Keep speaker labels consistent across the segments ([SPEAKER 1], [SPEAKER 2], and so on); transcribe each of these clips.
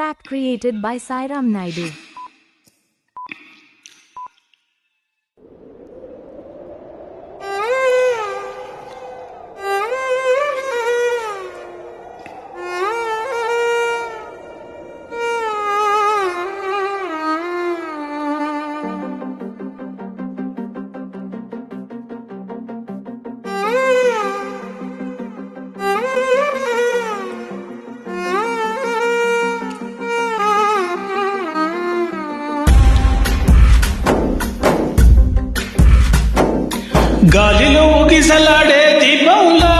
[SPEAKER 1] Track created by Sairam Naidu.
[SPEAKER 2] గాలిలో ఊగిసలాడే దీపంలా.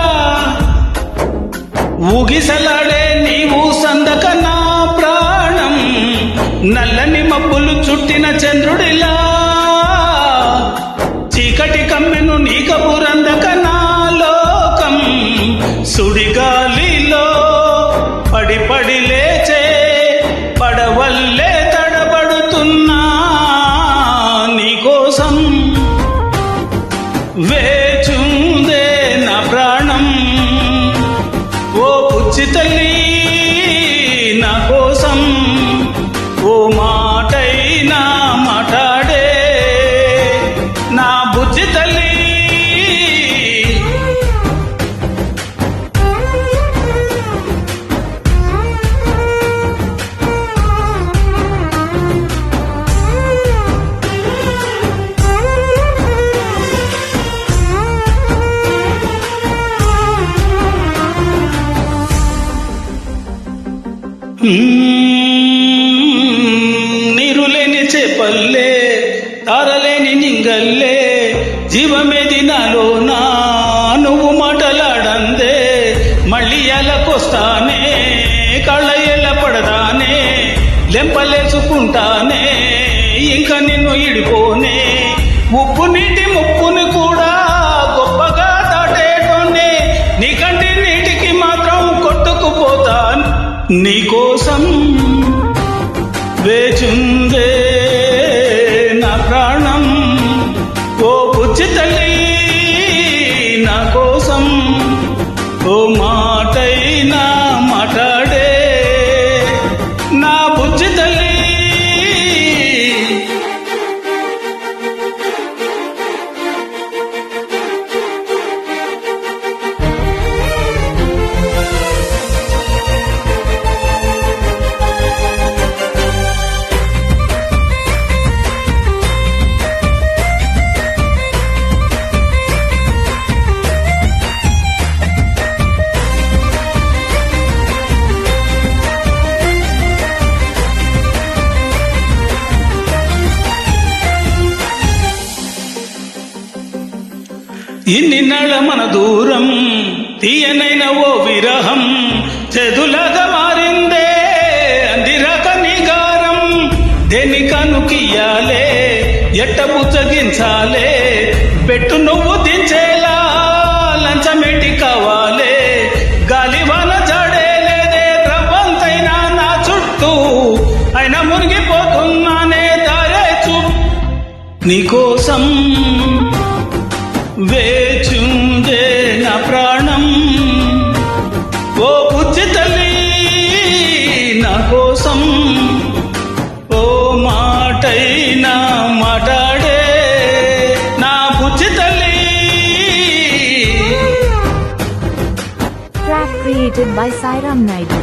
[SPEAKER 2] ఊగిసలాడే నీవు సందక నా ప్రాణం. నల్లని మబ్బులు చుట్టిన చంద్రుడిలా. చీకటి కమ్మెను నీ కబురందక వేచుందే నా ప్రాణం. ఓ పుచ్చి తల్లి నీరు లేని చేపల్లే తారలేని నింగల్లే జీవమేది నాలోనా నువ్వు మాటలాడందే. మళ్ళీ ఎలకొస్తానే కళ్ళ ఎల్ల పడదానే లెంపలేసుకుంటానే ఇంకా నిన్ను ఇడిపోనే. ఉప్పు నీటి ముప్పు నీకోసం వేచుందే ఇన్ని నెల మన దూరం తీయనైన ఓ విరహం చెదులగా మారిందే అందిరక నిగారం. దేని కనుకియాలే ఎట్ట పుచ్చగించాలే పెట్టు నువ్వు దించేలా లంచమెట్టి కావాలే గాలివాన జడేలేదే ద్రవంతైనా నా చుట్టూ అయినా మునిగిపోతున్నానే దారే చూ నీకోసం వేచుందే నా ప్రాణం ఓ బుజ్జి తల్లి నా కోసం ఓ మాటైనా మాట్లాడే నా బుజ్జి తల్లి
[SPEAKER 1] Track created by Sairam Naidu.